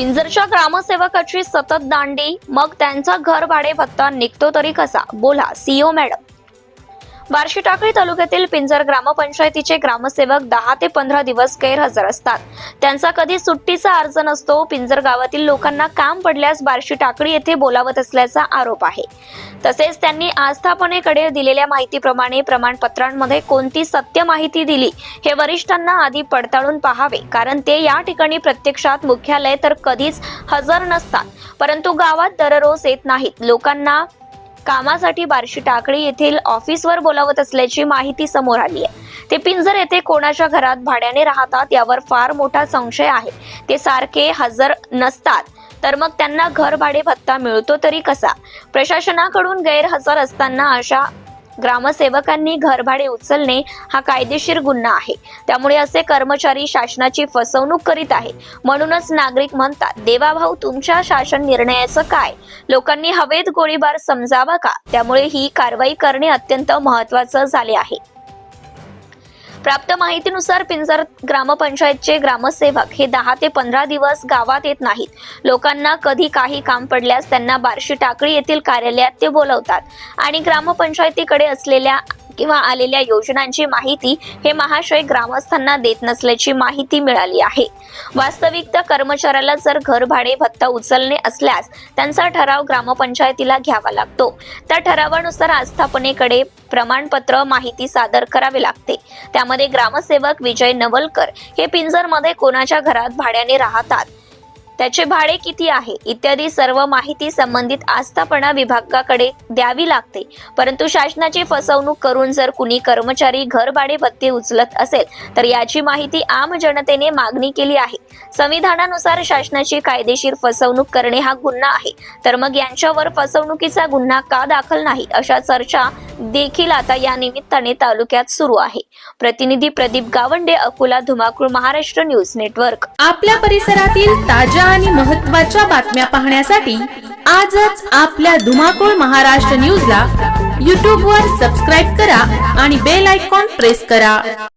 पिंजरच्या ग्रामसेवकाची सतत दांडी मग त्यांचा घर भाडे भत्ता निघतो तरी कसा? बोला सीओ मॅडम. बार्शी टाकळी तालुक्यातील पिंजर ग्रामपंचायतीचे ग्रामसेवक दहा ते पंधरा दिवस गैरहजर असतात. त्यांचा कधी सुट्टीचा अर्ज नसतो पिंजर गावातील लोकांना काम पडल्यास बार्शी टाकळी येथे बोलावत असल्याचा आरोप आहे. तसेच त्यांनी आस्थापनेकडे दिलेल्या माहितीप्रमाणे प्रमाणपत्रांमध्ये कोणती सत्य माहिती दिली हे वरिष्ठांना आधी पडताळून पाहावे कारण ते या ठिकाणी प्रत्यक्षात मुख्यालय तर कधीच हजर नसतात. परंतु गावात दररोज येत नाहीत. लोकांना कामासाठी बार्शी टाकळी येथील ऑफिसवर बोलावत असल्याची माहिती समोर आली आहे. ते पिंजर येथे कोणाच्या घरात भाड्याने राहतात यावर फार मोठा संशय आहे. ते सारखे हजर नसतात. तर मग त्यांना घर भाडे भत्ता मिळतो तरी कसा? प्रशासनाकडून गैरहजर असताना अशा ग्रामसेवकांनी घरभाडे उचलणे हा कायदेशीर गुन्हा आहे. त्यामुळे असे कर्मचारी शासनाची फसवणूक करीत आहे म्हणूनच नागरिक म्हणतात देवाभाऊ तुमच्या शासन निर्णयाचं काय? लोकांनी हवेत गोळीबार समजावा का? त्यामुळे ही कारवाई करणे अत्यंत महत्वाचं झाले आहे. प्राप्त माहितीनुसार पिंजर ग्रामपंचायतचे ग्रामसेवक हे दहा ते पंधरा दिवस गावात येत नाहीत. लोकांना कधी काही काम पडल्यास त्यांना बार्शी टाकळी येथील कार्यालयात ते बोलवतात. आणि ग्रामपंचायतीकडे असलेल्या किंवा आलेल्या योजनांची माहिती हे महाशय ग्रामस्थांना देत नसल्याची माहिती मिळाली आहे. वास्तविक तर कर्मचाऱ्याला जर घर भाडे भत्ता उचलणे असल्यास त्यांचा ठराव ग्रामपंचायतीला घ्यावा लागतो. त्या ठरावानुसार आस्थापनेकडे प्रमाणपत्र माहिती सादर करावे लागते. त्यामध्ये ग्रामसेवक विजय नवलकर हे पिंजरमध्ये कोणाच्या घरात भाड्याने राहतात? त्याचे भाडे किती आहे? इत्यादी सर्व माहिती संबंधित आस्थापना विभागाकडे द्यावी लागते. परंतु शासनाची फसवणूक करून जर कुणी कर्मचारी घर भाडे भत्ते उचलत असेल तर याची माहिती आम जनतेने मागणी केली आहे. संविधानानुसार शासनाची कायदेशीर फसवणूक करणे हा गुन्हा आहे. तर मग यांच्यावर फसवणुकीचा गुन्हा का दाखल नाही अशा चर्चा देखील आता या निमित्ताने तालुक्यात सुरू आहे. प्रतिनिधी प्रदीप गावंडे अकोला धुमाकूळ महाराष्ट्र न्यूज नेटवर्क. आपल्या परिसरातील ताज्या आणि महत्त्वाच्या बातम्या पाहण्यासाठी आजच आपल्या धुमाकूळ महाराष्ट्र न्यूजला यूट्यूबवर सबस्क्राईब करा आणि बेल आयकॉन प्रेस करा.